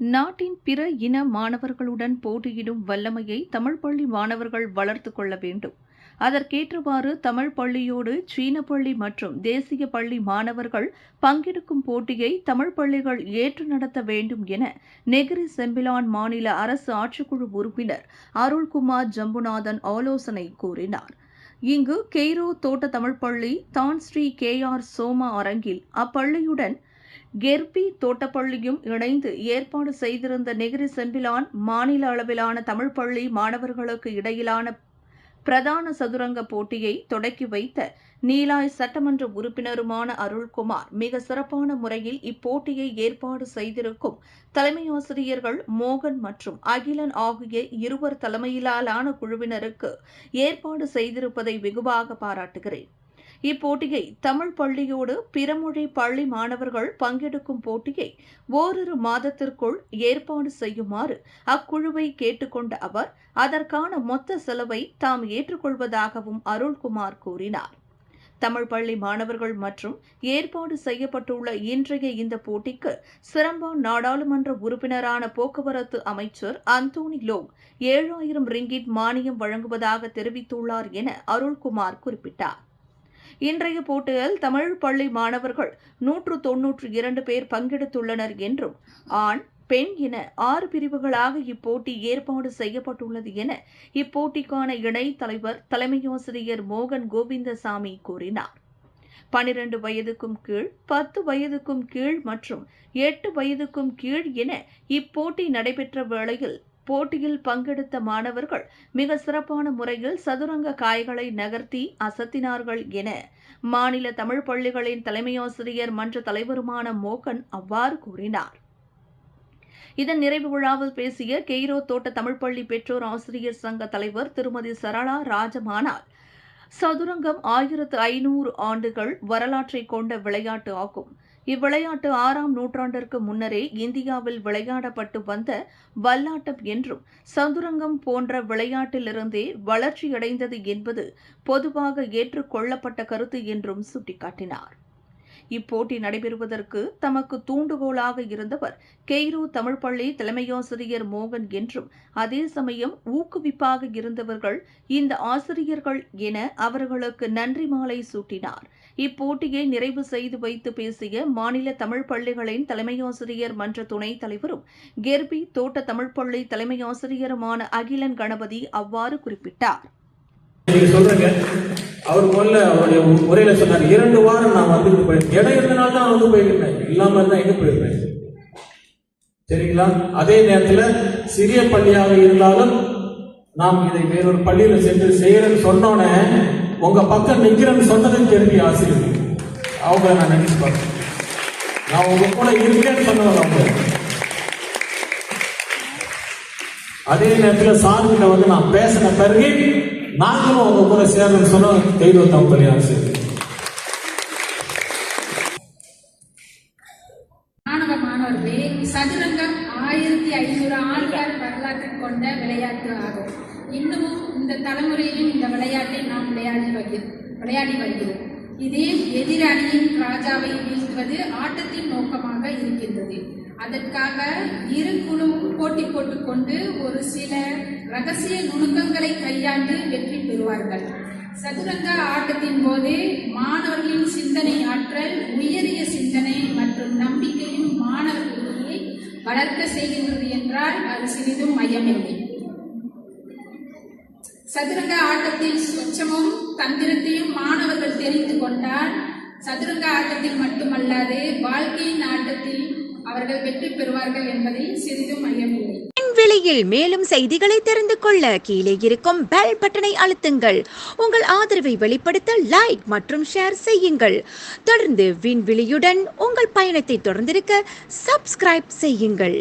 நாட்டின் பிற இன மாணவர்களுடன் போட்டியிடும் வல்லமையை தமிழ் பள்ளி மாணவர்கள் வளர்த்து கொள்ள வேண்டும். அதற்கேற்றவாறு தமிழ் பள்ளியோடு சீன பள்ளி மற்றும் தேசிய பள்ளி மாணவர்கள் பங்கெடுக்கும் போட்டியை தமிழ் பள்ளிகள் ஏற்று நடத்த வேண்டும் என நெகிரி செம்பிலான் மாநில அரசு ஆட்சிக்குழு உறுப்பினர் அருள்குமார் ஜம்புநாதன் ஆலோசனை கூறினார். இங்கு கெய்ரோ தோட்ட தமிழ் பள்ளி தான் ஸ்ரீ கே ஆர் சோமா அரங்கில் அப்பள்ளியுடன் கெர்பி தோட்டப்பள்ளியும் இணைந்து ஏற்பாடு செய்திருந்த நெகிரி செம்பிலான் மாநில அளவிலான தமிழ் பள்ளி மாணவர்களுக்கு இடையிலான பிரதான சதுரங்க போட்டியை தொடக்கி வைத்த நீலாய் சட்டமன்ற உறுப்பினருமான அருள்குமார் மிக சிறப்பான முறையில் இப்போட்டியை ஏற்பாடு செய்திருக்கும் தலைமை ஆசிரியர்கள் மோகன் மற்றும் அகிலன் ஆகிய இருவர் தலைமையிலான குழுவினருக்கு ஏற்பாடு செய்திருப்பதை வெகுவாக பாராட்டுகிறேன். இப்போட்டியை தமிழ் பள்ளியோடு பிறமொழி பள்ளி மாணவர்கள் பங்கெடுக்கும் போட்டியை ஓரிரு மாதத்திற்குள் ஏற்பாடு செய்யுமாறு அக்குழுவை கேட்டுக்கொண்ட அவர் அதற்கான மொத்த செலவை தாம் ஏற்றுக்கொள்வதாகவும் அருள்குமார் கூறினார். தமிழ் பள்ளி மாணவர்கள் மற்றும் ஏற்பாடு செய்யப்பட்டுள்ள இன்றைய இந்த போட்டிக்கு சிரம்பான் நாடாளுமன்ற உறுப்பினரான போக்குவரத்து அமைச்சர் அந்தோனி லோக் ஏழாயிரம் ரிங்கிட் மானியம் வழங்குவதாக தெரிவித்துள்ளார் என அருள்குமார் குறிப்பிட்டார். இன்றைய போட்டியில் தமிழ் பள்ளி மாணவர்கள் நூற்று தொன்னூற்று இரண்டு பேர் பங்கெடுத்துள்ளனர் என்றும் ஆண் பெண் என ஆறு பிரிவுகளாக இப்போட்டி ஏற்பாடு செய்யப்பட்டுள்ளது என இப்போட்டிக்கான இணை தலைவர் தலைமையாசிரியர் மோகன் கோவிந்தசாமி கூறினார். பனிரெண்டு வயதுக்கும் கீழ் பத்து வயதுக்கும் கீழ் மற்றும் எட்டு வயதுக்கும் கீழ் என இப்போட்டி நடைபெற்ற வேளையில் போட்டியில் பங்கெடுத்த மாணவர்கள் மிக சிறப்பான முறையில் சதுரங்க காய்களை நகர்த்தி அசத்தினார்கள் என மாநில தமிழ் பள்ளிகளின் தலைமையாசிரியர் மன்ற தலைவருமான மோகன் அவ்வாறு கூறினார். இதன் நிறைவு விழாவில் பேசிய கெய்ரோ தோட்ட தமிழ் பள்ளி பெற்றோர் ஆசிரியர் சங்க தலைவர் திருமதி சரளா ராஜமானால் சதுரங்கம் ஆயிரத்து ஐநூறு ஆண்டுகள் வரலாற்றை கொண்ட விளையாட்டு ஆகும். இவ்விளையாட்டு ஆறாம் நூற்றாண்டிற்கு முன்னரே இந்தியாவில் விளையாடப்பட்டு வந்த வல்லாட்டம் என்றும் சதுரங்கம் போன்ற விளையாட்டிலிருந்தே வளர்ச்சியடைந்தது என்பது பொதுவாக ஏற்றுக்கொள்ளப்பட்ட கருத்து என்றும் சுட்டிக்காட்டினார். இப்போட்டி நடைபெறுவதற்கு தமக்கு தூண்டுகோலாக இருந்தவர் கெய்ரோ தமிழ் பள்ளி தலைமையாசிரியர் மோகன் என்றும் அதே சமயம் ஊக்குவிப்பாக இருந்தவர்கள் இந்த ஆசிரியர்கள் என அவர்களுக்கு நன்றி மாலை சூட்டினார். இப்போட்டியை நிறைவு செய்து வைத்து பேசிய மாநில தமிழ் பள்ளிகளின் தலைமையாசிரியர் மன்ற துணைத் தலைவரும் கெர்பி தோட்ட தமிழ் பள்ளி தலைமையாசிரியருமான அகிலன் கணபதி அவ்வாறு குறிப்பிட்டார். அவர் முதல்ல அவருடைய உரையில சொன்னார் இரண்டு வாரம் நான் வந்துட்டு போயிருக்கேன். இடம் இருந்தனால தான் வந்து போயிருக்கேன். இல்லாம இருந்தா எங்க போயிருப்பேன் சரிங்களா? அதே நேரத்தில் சிறிய பள்ளியாக இருந்தாலும் நாம் இதை வேறொரு பள்ளியில் சென்று செய்யறேன்னு சொன்னோன்னே உங்க பக்கம் நிக்கிறேன்னு சொன்னதும் தெரிஞ்சு ஆசிரியர் அவங்க நான் நினைச்சு பார்த்தேன் நான் உங்க கூட இருக்கேன்னு சொன்னவங்க அவங்க. அதே நேரத்தில் சார்கிட்ட வந்து நான் பேசின பிறகு நாங்களும் உங்க கூட சேரணும்னு சொன்ன தெய்வத்தம் பள்ளி ஆசிரியர் மாணவ மாணவர்களே சதுரங்கம் ஆயிரத்தி ஐநூறு ஆண்டுகள் வரலாற்று கொண்ட விளையாட்டு ஆகும். இன்னமும் இந்த தலைமுறையிலும் இந்த விளையாட்டை நாம் விளையாடி வருகிறோம் விளையாடி வருகிறோம். இதில் எதிரணியின் ராஜாவை வீழ்த்துவது ஆட்டத்தின் நோக்கமாக இருக்கின்றது. அதற்காக இரு குழுவும் போட்டி போட்டுக்கொண்டு ஒரு சில ரகசிய நுணுக்கங்களை கையாண்டு வெற்றி பெறுவார்கள். சதுரங்க ஆட்டத்தின் போது மாணவர்களின் சிந்தனை ஆற்றல் உயரிய சிந்தனை மற்றும் நம்பிக்கையும் மாணவர்களிடையே வளர்க்க செய்கின்றது என்றால் அது சிறிதும் மையமில்லை. சதுரங்க ஆட்டத்தில் சுச்சமும் தந்திரத்தையும் மாணவர்கள் தெரிந்து கொண்டால் சதுரங்க ஆட்டத்தில் மட்டுமல்லாது வாழ்க்கையின் ஆட்டத்தில் அவர்கள் வெற்றி பெறுவார்கள் என்பதை சிறிதும் ஐயமில்லை. விலையில் மேலும் செய்திகளை தெரிந்து கொள்ள கீழே இருக்கும் பெல் பட்டனை அழுத்துங்கள். உங்கள் ஆதரவை வெளிப்படுத்த லைக் மற்றும் ஷேர் செய்யுங்கள். தொடர்ந்து விண்வெளியுடன் உங்கள் பயணத்தை தொடர்ந்திருக்க சப்ஸ்கிரைப் செய்யுங்கள்.